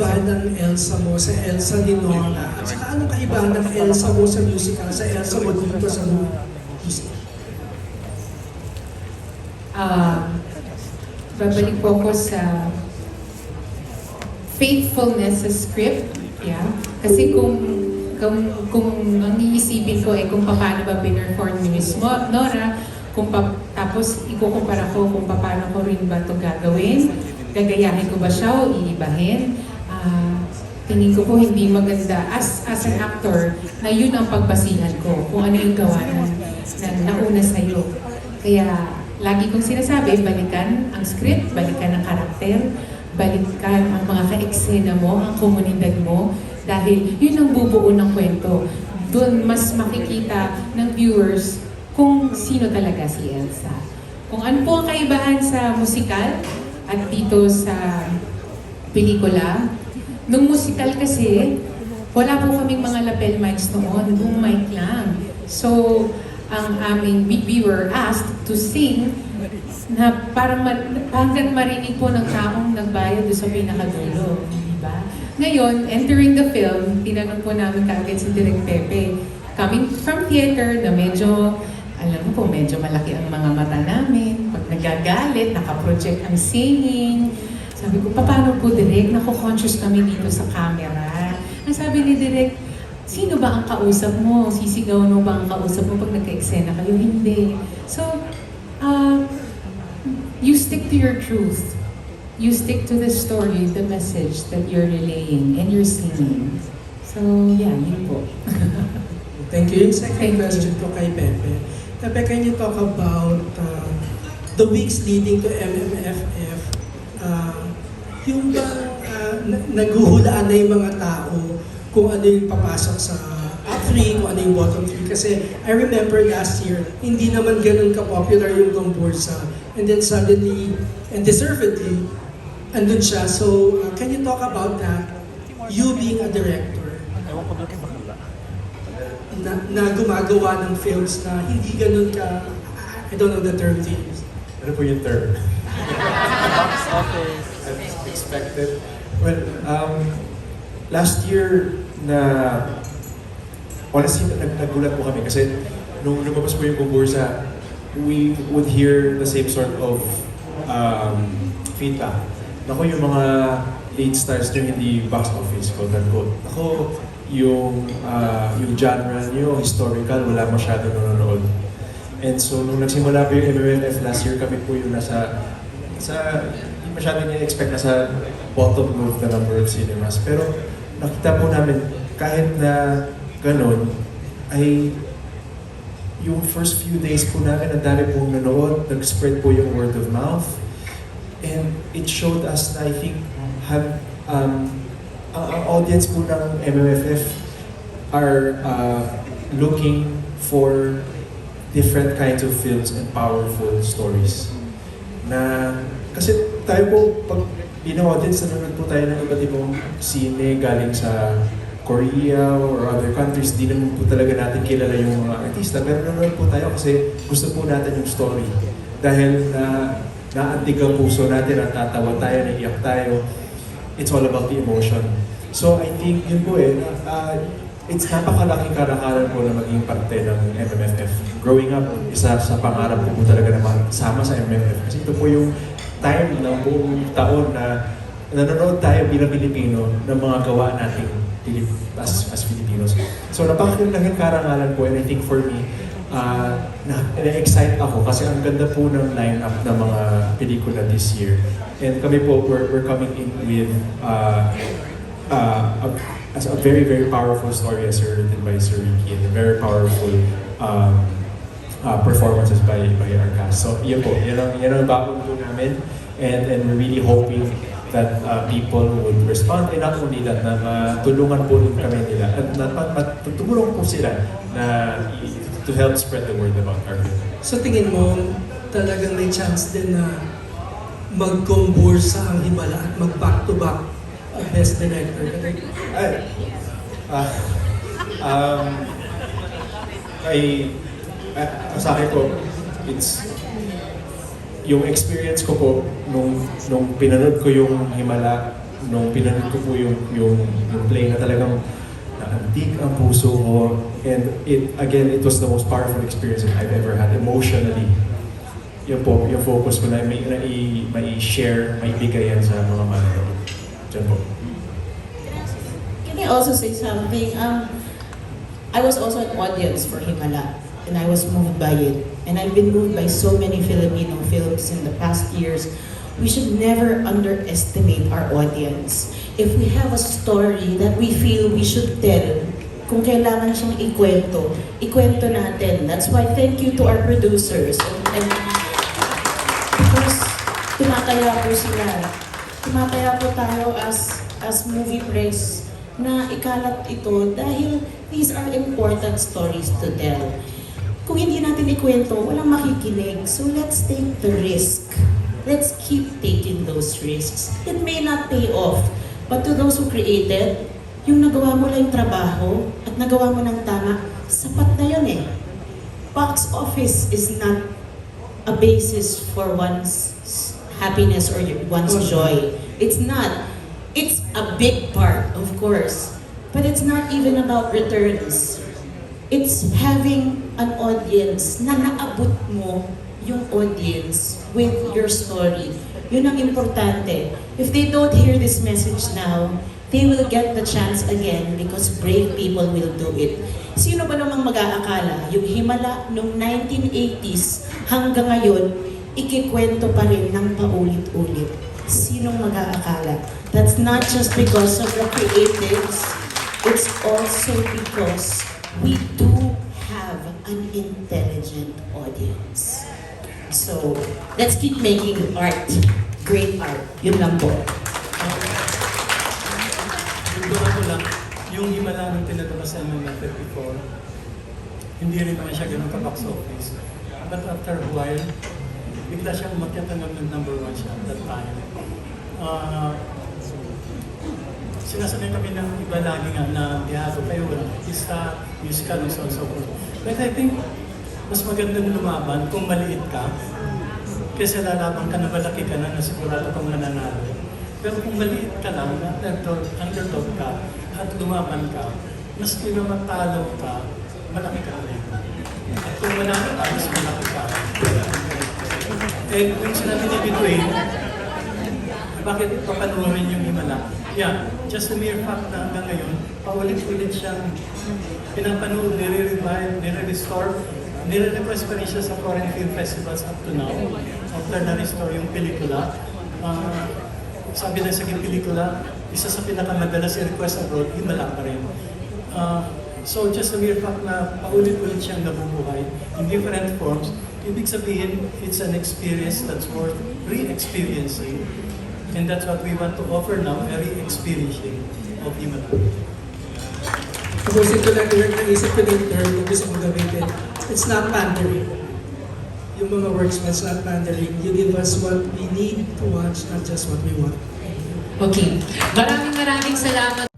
kaibahan ng Elsa mo sa Elsa ni Nora? At saka anong kaibahan ng Elsa mo sa musical sa Elsa mo dito sa musical? Ah, babalik po ako sa faithfulness sa script. Yeah. Kasi kung kung, kung ang iisipin ko ay kung paano ba pinerform ni Miss Nora, kung pa, tapos ikukumpara ko kung paano ko rin ba ito gagawin, gagayahin ko ba siya o iibahin, ah, tingin ko po hindi maganda as as an actor na yun ang pagbasihan ko kung ano yung gawa na, na nauna sa'yo. Kaya lagi kong sinasabi, balikan ang script, balikan ang karakter, balikan ang mga ka-eksena mo, ang komunidad mo, dahil yun ang bubuo ng kwento. Doon mas makikita ng viewers kung sino talaga si Elsa. Kung ano po ang kaibahan sa musikal at dito sa pelikula, nung musikal kasi, wala po kaming mga lapel mics noon, boom mic lang. So, ang aming, we, we were asked to sing na para ma- hanggang marinig po ng taong nagbayad doon sa pinakadulo. Di ba? Ngayon, entering the film, tinanong po namin kaagad si Direk Pepe, coming from theater na medyo, alam mo po, medyo malaki ang mga mata namin. Pag nagagalit, nakaproject ang singing. Sabi ko, paano po Direk? Nako-conscious kami dito sa camera. Ang sabi ni Direk, sino ba ang kausap mo? Sisigaw mo ba ang kausap mo pag nagka-eksena kayo? Hindi. So, uh, you stick to your truth. You stick to the story, the message that you're relaying and you're singing. So, yeah, yun po. Thank you. Yung second Thank you. question ko kay Pepe. Pepe, can you talk about uh, the weeks leading to MMFF? Yung ba uh, na- naguhulaan na yung mga tao kung ano yung papasok sa top 3, kung ano yung bottom 3. Kasi I remember last year, hindi naman ganun ka-popular yung Gombursa. And then suddenly, and deservedly, andun siya. So, uh, can you talk about that? You being a director, na, na gumagawa ng films na hindi ganun ka, I don't know the term to use. Ano po yung term? Box office. Expected. Well, um, last year na honestly, nag nagulat po kami kasi nung lumabas po yung Bumbursa, we would hear the same sort of um, feedback. Ako yung mga late stars nyo hindi box office, quote unquote. Ako, yung, uh, yung genre nyo, historical, wala masyado nanonood. And so, nung nagsimula po yung MMFF last year, kami po yung nasa, sa, masyado ni-expect na sa bottom of the number of cinemas. Pero nakita po namin, kahit na ganun, ay yung first few days po namin, ang dami pong nanood, nag-spread po yung word of mouth. And it showed us na I think, have, um, ang, ang audience po ng MMFF are uh, looking for different kinds of films and powerful stories. Na, kasi tayo po, pag in-audience, nanonood po tayo ng iba't ibang sine galing sa Korea or other countries, di naman po talaga natin kilala yung mga artista. Pero nanonood po tayo kasi gusto po natin yung story. Dahil na naantig ang puso natin, natatawa tayo, naiiyak tayo. It's all about the emotion. So I think yun po eh, uh, it's napakalaking karakaran po na maging parte ng MMFF. Growing up, isa sa pangarap ko po talaga na sama sa MMFF. Kasi ito po yung time ng buong taon na nanonood tayo bilang Pilipino ng mga gawa nating as, as Filipinos. So napakalaking karangalan po and I think for me, uh, na, na-excite ako kasi ang ganda po ng line-up ng mga pelikula this year. And kami po, we're, we're coming in with uh, uh, a, as a very, very powerful story as written by Sir Ricky and very powerful um, uh, performances by, by our cast. So yun po, yun ang, yun ang bago po namin and, and we're really hoping that uh, people would respond and not only that, na matulungan po rin kami nila at na, mat, matutulong po sila na to help spread the word about our film. So tingin mo, talagang may chance din na mag-gombursa ang himala at mag-back-to-back uh, best director. Ay, ah, um, ay, ah, sa akin po, it's, yung experience ko po, nung, nung pinanood ko yung Himala, nung pinanood ko po yung, yung, yung play na talagang naantig ang puso ko. And it, again, it was the most powerful experience that I've ever had emotionally. Yun po, yung focus ko na may, na i, may share, may bigay yan sa mga manonood. Diyan po. Can I also say something? Um, I was also an audience for Himala, and I was moved by it. And I've been moved by so many Filipino films in the past years. We should never underestimate our audience. If we have a story that we feel we should tell, kung kailangan siyang ikwento, ikwento natin. That's why thank you to our producers. And, and because tumataya po sila. Tumataya po tayo as as movie press na ikalat ito dahil these are important stories to tell. Kung hindi natin ikwento, walang makikinig. So let's take the risk. Let's keep taking those risks. It may not pay off, but to those who created, yung nagawa mo lang yung trabaho at nagawa mo ng tama, sapat na yun eh. Box office is not a basis for one's happiness or one's joy. It's not. It's a big part, of course, but it's not even about returns. It's having an audience na naabot mo yung audience with your story. Yun ang importante. If they don't hear this message now, they will get the chance again because brave people will do it. Sino ba namang mag-aakala, yung Himala noong 1980s hanggang ngayon, ikikwento pa rin ng paulit-ulit. Sinong mag-aakala? That's not just because of the creatives, it's also because we do an intelligent audience. So, let's keep making art, great art. Yun lang po. Yung lang, yung himala ng tinatapos sa mga 54, hindi rin naman siya ganun ka-box office. But after a while, bigla siyang umakyat hanggang ng number one siya at that time. Uh, sinasabi kami ng iba lagi nga na biyado kayo, artista, musical, and so on and so forth. But I think, mas magandang lumaban kung maliit ka, kaysa lalaban ka na malaki ka na na sigurado kang mananalo. Pero kung maliit ka lang, na underdog, underdog ka, at lumaban ka, mas kung matalo ka, malaki ka rin. At kung manalo ka, mas malaki ka. Eh, yung sinabi ni Bituin, bakit papanoorin yung Himala? Yeah, just the mere fact na hanggang ngayon, paulit-ulit siyang pinapanood, nire-revive, nire-restore, nire-request pa rin siya sa foreign film festivals up to now. After na-restore yung pelikula, ah, sabi na sa pelikula, isa sa pinakamadalas i-request abroad, Himala pa rin. Ah, so just the mere fact na paulit-ulit siyang nabubuhay in different forms, ibig sabihin, it's an experience that's worth re-experiencing. And that's what we want to offer now, a re-experiencing of Himala. Tapos ito lang yung naisip ko ng term na gusto. It's not pandering. Yung mga works mo, it's not pandering. You give us what we need to watch, not just what we want. Okay. Maraming maraming salamat